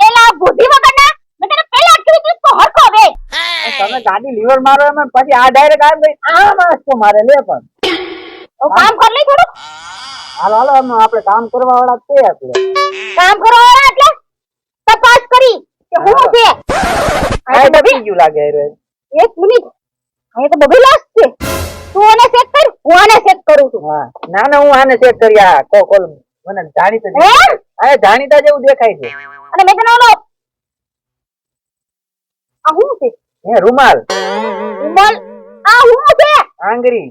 એલા બુદ્ધિ વગરના મેં તને પહેલા જ કીધું તું તો હરખો બે તમે ગાડી લીવર મારો એમ પછી આ ડાયરેક્ટ આમ ગઈ આ માણસ તો મારે લે પણ તો કામ કર લઈ થોડું હાલો હાલો આમ આપણે કામ કરવા વાળા છે આપણે કામ કરો વાળા એટલે તપાસ કરી કે હું છે આ ડબી ગયું લાગે એ રહ્યો. એક મિનિટ અહીં તો બધું લાશ છે. તું આને ચેક કર હું આને ચેક કરું છું. હા ના ના હું આને ચેક કરી આ કો કોલ મને જાણીતા હે? અરે જાણીતા જેવું દેખાય છે. અને મેં તને ઓલો આ હું છે? હે રૂમાલ. રૂમાલ? આ હું છે? આંગળી.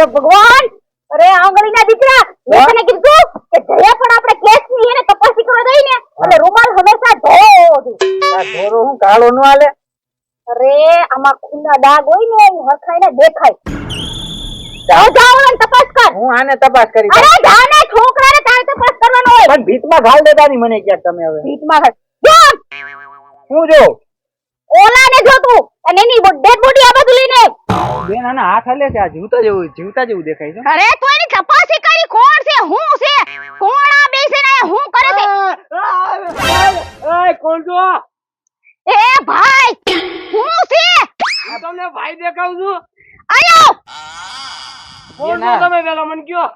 એ ભગવાન! અરે આંગળીના દીકરા મેં તને કીધું કે જયા પણ આપણે કેસની એને તપાસી કરવા દઈ ને એટલે રૂમાલ હંમેશા ધોવો આ ધોરો હું કાળો ન હાલે. અરે આમાં ખૂનના ડાગ હોય ને એ હરખાઈને દેખાય જાઓ જાઓ તપાસ કર હું આને તપાસ કરી અરે જા ને છોકરાને તારે તપાસ કરવાનો હોય પણ ભીતમાં ઘાલ દેતા ની મને ક્યાંક તમે હવે ભીતમાં ઘર હું જો ઓલાને જો તું અને એની ડેડ બોડી આ બધું લઈને બેન આના હાથ હલે છે આ જીવતા જેવું જીવતા જેવું દેખાય છે અરે તું એની તપાસી કરી કોણ છે હું છે કોણ આ બેસીને અહીંયા હું કરે છે કોણ છો એ ભાઈ હું છે? તમને ભાઈ દેખાવ છું. આયો! કોણ છો તમે પેલા મને કયો.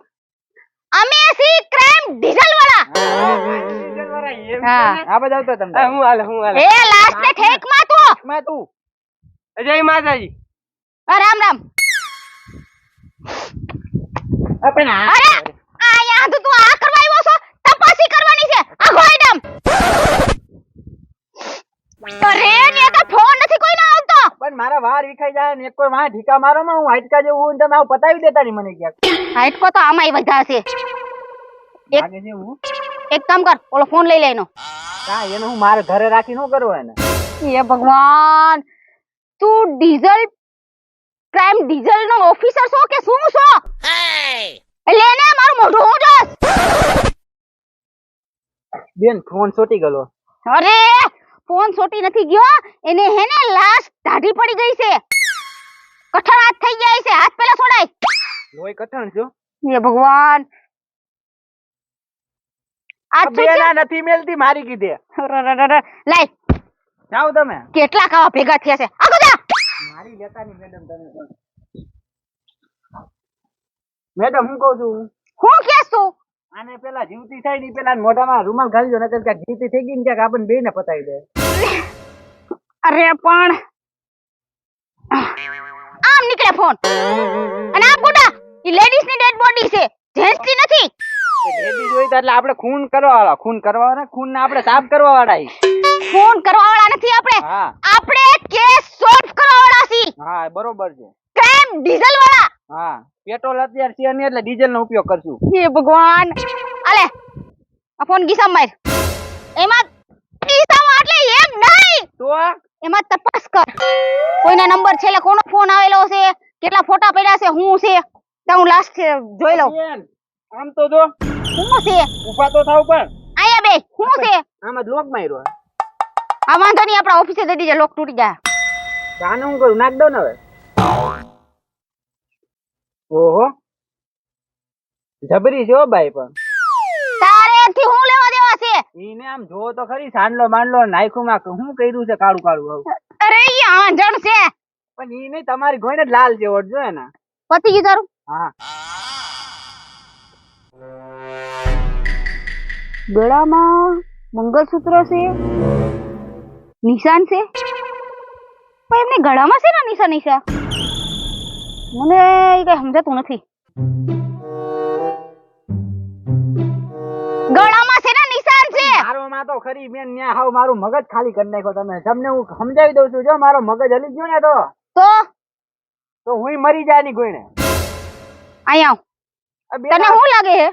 અમે સી ક્રાઇમ ડીઝલ વાળા હા. આ બધા આવતો તમને હું હાલ હું એ લાસ્ટ ને ઠેકમાં તું. માં તું. જય માતાજી. રામ રામ. અરે આ યાં તો તું આ કરવા આવ્યો છો તપાસી કરવાની છે આ ગોયડમ અરે ને તો ફોન નથી કોઈ ના આવતો વાળ વિખાઈ જાય ને એક કોઈ વાહ ઢીકા મારો માં હું હાઈટકા જેવું હું તમે આવું પતાવી દેતા નહીં મને ક્યાંક. હાઈટકો તો આમાંય વધા છે. એક- લાગે છે હું એક કામ કર ઓલો ફોન લઈ લેનો. કા એનો હું મારે ઘરે રાખી નો કરવો એને? એ ભગવાન તું ડીઝલ ક્રાઇમ ડીઝલ નો ઓફિસર છો કે શું છો? એટલે એને મારું મોઢું હું જોસ બેન ફોન છોટી ગયો. અરે ફોન છોટી નથી ગયો એને હે ને ઢાઢી પડી ગઈ છે. કઠણ હાથ થઈ ગયા છે. હાથ પેલા છોડાય. લોહી કઠણ છો? હે ભગવાન. આ બેન નથી મેલતી મારી કીધે. લાઈ જાઓ તમે. કેટલા કાવા ભેગા થયા છે? આગો જા મારી લેતા ની મેડમ તમે મેડમ હું કહું છું? હું કે છું? આને પેલા જીવતી થાયની પેલા મોઢામાં રૂમાલ ઘાલી દો નકર કે જીવતી થઈ ગઈ ને કે આપણને બેને પતાવી દે. અરે પણ આમ નીકળે ફોન. અને આ બુડા ઈ લેડીઝની ડેડ બોડી છે. જેન્ટ્સની નથી લેડીઝ હોય તો એટલે આપણે ખૂન કરવા વાળા ખૂન કરવા વાળા ખૂન ને આપણે સાફ કરવા વાળા ખૂન કરવા વાળા નથી આપણે. હા. આપણે કેસ સોલ્વ કરવા વાળા છીએ. હા બરોબર છે. ક્રાઇમ ડીઝલ વાળા હા. પેટ્રોલ અત્યારે છે નહીં એટલે ડીઝલ નો ઉપયોગ કરશું. હે ભગવાન. અલે આ ફોન ગીસા માર. એમાં ગીસામાં એટલે એમ નહીં! તો એમાં તપાસ કર. કોઈના નંબર છેલ્લે કોનો ફોન આવેલો છે? કેટલા ફોટા પડ્યા છે? હું છે? તો હું લાસ્ટ જોઈ લઉં. આમ તો જો. હું છે? ઊભા તો થાવ પણ. આયા બે હું છે? આમ જ લોક માર્યો આ. વાંધો નહીં આપણા ઓફિસે દઈ દીજે લોક તૂટી જાય. જાને હું કરું? નાખ દો ને હવે. ઓહો. જબરી છે બાઈ પણ તારે થી હું લેવા દેવા છે ઈને આમ જોવો તો ખરી સાંડલો માંડલો નાખ્યું માં શું કર્યું છે કાળું કાળું આવું? અરે ઈ આંજણ છે. પણ ઈ નહીં તમારી ગોઈને લાલ જેવો જ જોઈએ ને પતી ગયું તારું? હા. ગળામાં મંગળસૂત્ર છે નિશાન છે? પણ એમને ગળામાં છે ને નિશાન નિશા મને કઈ સમજાતું નથી. તો ખરી મેં ન્યા હાવ મારું મગજ ખાલી કરી નાખ્યો તમે. તમને હું સમજાવી દઉં છું જો મારો મગજ હલી ગયો ને તો. તો? તો હું મરી જાય ની ગોઈને અહીંયા તને શું લાગે છે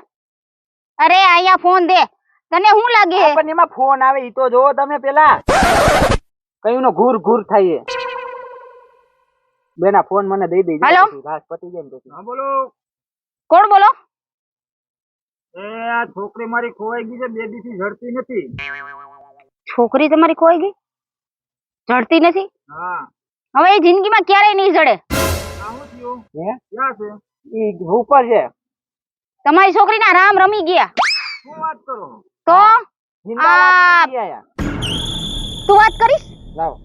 અરે અહીંયા ફોન દે. તને શું લાગે છે પણ એમાં ફોન આવે ઈ તો જોવો તમે પેલા. કયું નો ઘૂર ઘૂર થાય છે. બેના ફોન મને દઈ દેજો હાલો? પતી જાય ને હા બોલો. કોણ બોલો? એ આ છોકરી મારી ખોવાઈ ગઈ છે બે દિવસથી જડતી નથી. છોકરી તમારી ખોઈ ગઈ? જડતી નથી? હા. હવે એ જિંદગીમાં ક્યારેય નહીં જડે. હે ક્યાં છે? ઈ ઉપર છે. તમારી છોકરીના રામ રમી ગયા. શું વાત કરો? તો? આ- તું વાત કરીશ? લાવો.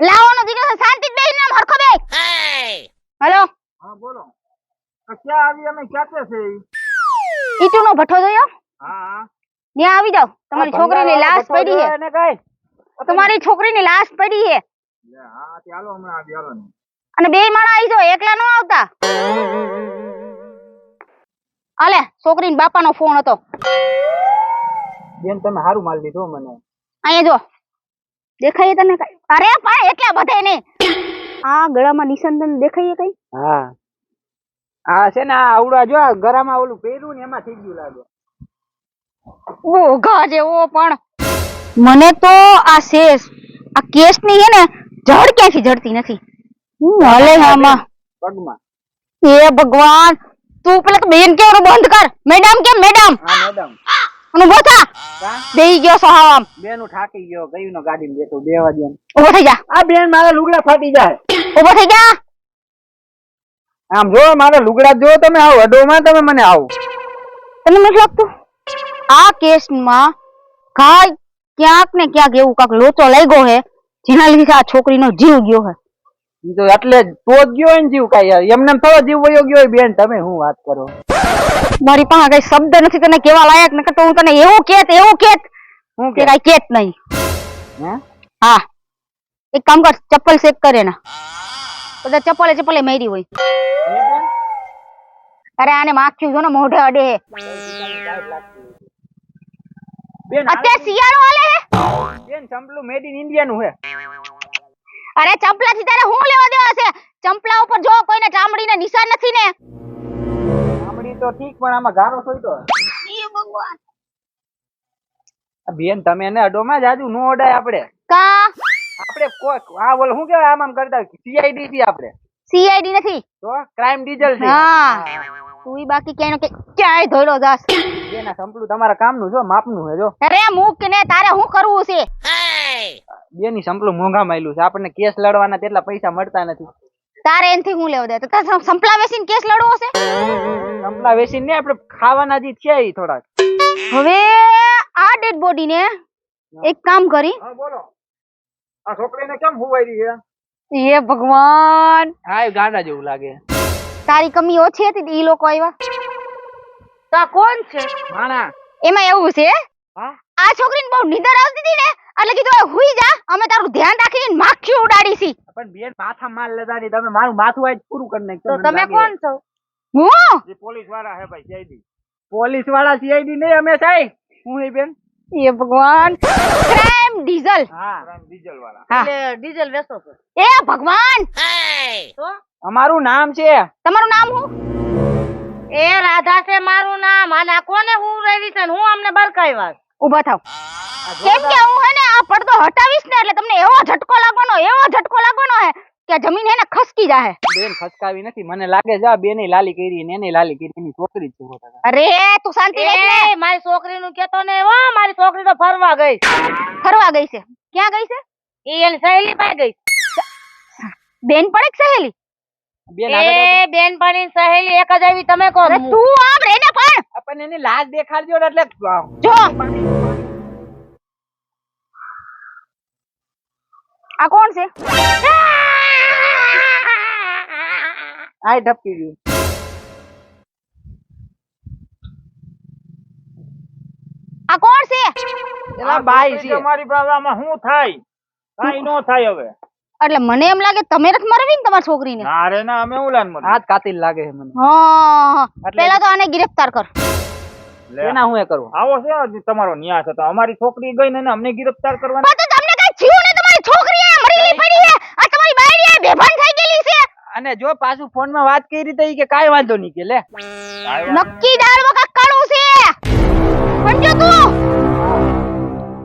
લાવવાનો દીકરો શાંતિ બેહીને આમ હરખો બે હેલો? હા બોલો. ક્યાં આવી? અમે ક્યાં છે ઈ? ઈટુનો ભઠ્ઠો જોયો? હા. હા ત્યાં આવી જાવ તમારી છોકરીની લાશ પડી છે. ને? તમારી છોકરીની લાશ પડી છે. હા ચાલો હમણાં આવી અને બે માણા આવી જાવ એકલા નો આવતા. અલે છોકરી બાપા નો ફોન હતો. બેન તમે સારું માલ લીધો મને. અહીંયા જો દેખાય તને કઈ? અરે પણ એટલા બધા નહીં. આ ગળામાં નિશાન તને દેખાય કઈ? હા. આ છે ને આ આવડા જો આ ગરામાં ઓલું પહેર્યું ને એમાં થઈ ગયું લાગે. ઓઘા જેવો પણ. મને તો આ શેષ આ કેસની છે ને જડ ક્યાંથી જડતી નથી. હું હાલે આમાં. પગમાં. એ ભગવાન તું પેલા તો બેન કેવાનું બંધ કર. મેડમ કેમ મેડમ? હા મેડમ. અને ઊભો થા. કા? બેહી ગયો સહા આમ બેન થાકી ગયો ગયું નો ગાડીમાં બેઠો બેવા દે ઊભો થઈ જા. આ બેન મારા લુગડા ફાટી જાય. ઊભો થઈ જા. આમ જો મારા લુગડા જો તમે આવો અડોમાં તમે મને આવો. તને નથી લાગતું આ કેસમાં કાંઈ ક્યાંક ને ક્યાંક એવું કાંક લોચો લાગ્યો હે જેના લીધે આ છોકરીનો જીવ ગયો હે. ઈ તો એટલે તો જ ગયો હે ને જીવ કાંઈ. યાર એમને તો થોડો જીવ વયો ગયો હોય બેન તમે શું વાત કરો? મારી પાસે કઈ શબ્દ નથી તને કેવા લાયક નકર તો હું તને એવું કેત એવું કેત હું કે કે કઈ કેત નહીં. હે? હા. એક કામ કર ચપ્પલ શેક કરે ને બધા ચપલે ચપલે મેરી હોય. અરે આને માખ્યું જો ને મોઢે અડે. હે અત્યારે શિયાળો હાલે હે? બેન ચંપલું મેડ ઇન ઇન્ડિયા નું હે. અરે ચંપલાથી તારે હું લેવા દેવા છે? ચંપલા ઉપર જો કોઈને ચામડીને નિશાન નથી ને. ચામડી તો ઠીક પણ આમાં ગારો સોઈ તો બેન તમે એને અડો માં જાજુ નો અડાય આપણે. કા આપણે આ બોલ શું કેવાય આમ આમ કરતા સીઆઈડી થી આપણે. સીઆઈડી નથી. તો ક્રાઇમ ડીઝલ છે હા. તું બાકી ક્યાંય કે- ક્યાંય ધોઈલો જાસ એના સંપલું તમારા કામનું જો માપનું હે જો. અરે મૂક ને તારે શું કરવું છે? બેની સંપલું મોંઘા માયલું છે આપણને કેસ લડવાના તેટલા પૈસા મળતા નથી. તારે એનથી હું લેવા દે? તો તારે સંપલા વેસીન કેસ લડવો છે? સંપલા વેસીન ને આપણે ખાવાના જી છે થોડાક. હવે આ ડેડ બોડી ને એક કામ કરી. બોલો. આ છોકરીને કેમ હુવાઈ છે? એ ભગવાન! હા ગાંડા જેવું લાગે. તારી કમી ઓછી હતી ઈ લોકો આવ્યા તો આ કોણ છે? માણા. એમાં એવું છે આ છોકરીને બહુ નીંદર આવતી હતી ને એટલે કીધું હવે હુઈ જા અમે તારું ધ્યાન રાખીને માખી ઉડાડી છી પણ બેન માથા માલ લેતા નહીં તમે મારું માથું આજ પૂરું કરી નાખ તો તમે કોણ છો? હું? પોલીસવાળા હે ભાઈ જયદી પોલીસવાળા સીઆઈડી નહીં અમે સાહેબ. હું એ બેન? એ ભગવાન. Crime diesel. હા. ડીઝલ વાળા હા. ડીઝલ વેચો એ ભગવાન. અમારું નામ છે. તમારું નામ હું એ રાધા છે મારું નામ. અને આ કોને હું રહી છે ને હું અમને બરકાવ્યા ઊભા થાવ. કેમ કે હું હે ને આ પડદો હટાવીશ ને એટલે તમને એવો ઝટકો લાગવાનો એવો ઝટકો લાગવાનો કે આ જમીન હે ને ખસકી જાહે. બેન ખસકાવી નથી. મને લાગે છે આ બેની લાલી કરી ને એની લાલી કરી. એની છોકરી છે અરે તું શાંતિ રાખ એ મારી છોકરીનું કેતો ને હો મારી છોકરી તો ફરવા ગઈ. ફરવા ગઈ છે. ક્યાં ગઈ છે? એ એની સહેલી પાસે ગઈ. બેન પણ એક સહેલી. બેન એ બેનપણી ની સહેલી એક જ આવી તમે કહો. તું આમ રે ને પણ. આપણને એની લાજ દેખાડજો એટલે જો આ કોણ છે? આય ઢપકી ગયું. આ કોણ છે? એલા બાઈ છે. તમારી પાસે શું થાય? કાઈ નો થાય હવે. એટલે મને એમ લાગે તમે રખ મરવી ને તમારી છોકરીને. અરે ના અમે ઉલાન મરી હાથ કાતિલ લાગે છે મને. હા પેલા તો આને ગિરફ્તાર કર. એના હું એ કરું? આવો છે તમારો ન્યાય છે તો અમારી છોકરી ગઈ ને અમને ગિરફ્તાર કરવાની. તો તમને કઈ થયું ને તમારી છોકરી મરી પડી છે. આ તમારી બાયડી બેભાન થઈ અને જો પાછું ફોનમાં વાત કરી તો કે કાઈ વાંધો નહીં કે લે. નક્કી દાળમાં માં કાળું છે? સમજો તું?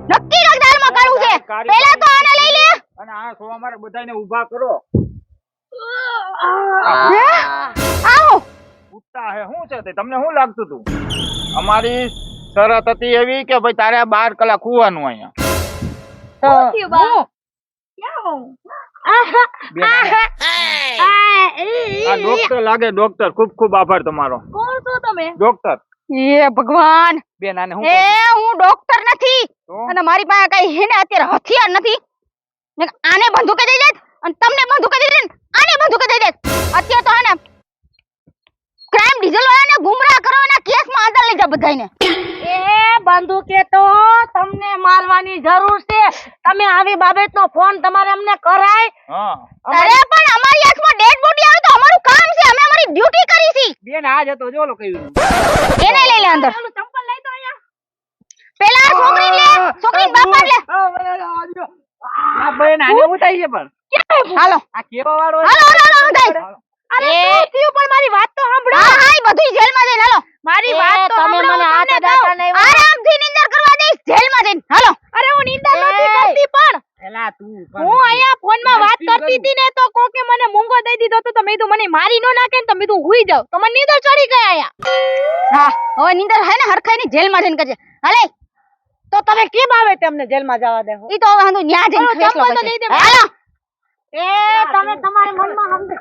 નક્કી કાંઈક દાળમાં કાળું છે. પહેલા તો આને લઈ લે. અને આ સો અમારે બધાને ઊભા કરો. આવો. ઉઠતા હે. શું છે તે? તમને શું લાગતું તું? અમારી શરત હતી એવી કે ભાઈ તારે બાર કલાક ખૂવાનું અહીંયા. હું? આને- આ ડોક્ટર લાગે ડોક્ટર ખૂબ ખૂબ આભાર તમારો. કોણ છો તમે? ડોક્ટર એ ભગવાન. બેન આને હું એ હું ડોક્ટર નથી. અને મારી પાસે કઈ હે ને અત્યારે હથિયાર નથી. આને બંદૂકે દઈ દે અને તમને બંદૂકે દઈ દે આને બંદૂકે દઈ દે અત્યારે તો આને ને ક્રાઇમ ડીઝલ વાળાને ગુમરાહ કરવાના કેસમાં અંદર લઈ જા બધાયને. એ બંદૂકે તો તમને મારવાની જરૂર છે. તમે આવી બાબતનો ફોન તમારે અમને કરાય. અરે પણ અમારી હાથમાં ડેડ બોડી આવે તો અમારું કામ છે. અમે અમારી ડ્યુટી કરી છે. બેન આ જતો જો લો કયું એને લઈ લે અંદર. ચંપલ લઈ તો અહીંયા. પેલા છોકરી લે. છોકરી બાપા લે. આ બેન આને ઉતાઈ છે પણ. હાલો. આ કેવો વાળો હાલો હાલો હાલો ઉધાય અરે તું પણ મારી વાત તો સાંભળો. હા હા ઈ બધુંય જેલમાં જઈને હાલો. મારી વાત તો તમે મને હું હાથ તમને નહીં આરામથી નિંદર કરવા દઈશ જેલમાં જઈને. હાલો. અરે હું નિંદર નથી કરતી પણ. એલા તું હું અહીંયા ફોનમાં વાત કરતી હતી ને તો કોકે મને મૂંગો દઈ દીધો તો તમે તો મને મારી નો નાખે ને તમે તો હુઈ જાવ તો મને નિંદર ચડી ગયા અહીંયા. હા હવે નિંદર હે ને હરખાઈ હરખાઈની જેલમાં જઈને કરજે. હાલે. તો તમે કેમ આવે તેમને જેલમાં જવા દેહો ઈ તો હવે હાંધું ન્યા જઈને ફેસલો દે. હાલો. એ તમે તમારા મનમાં સમજો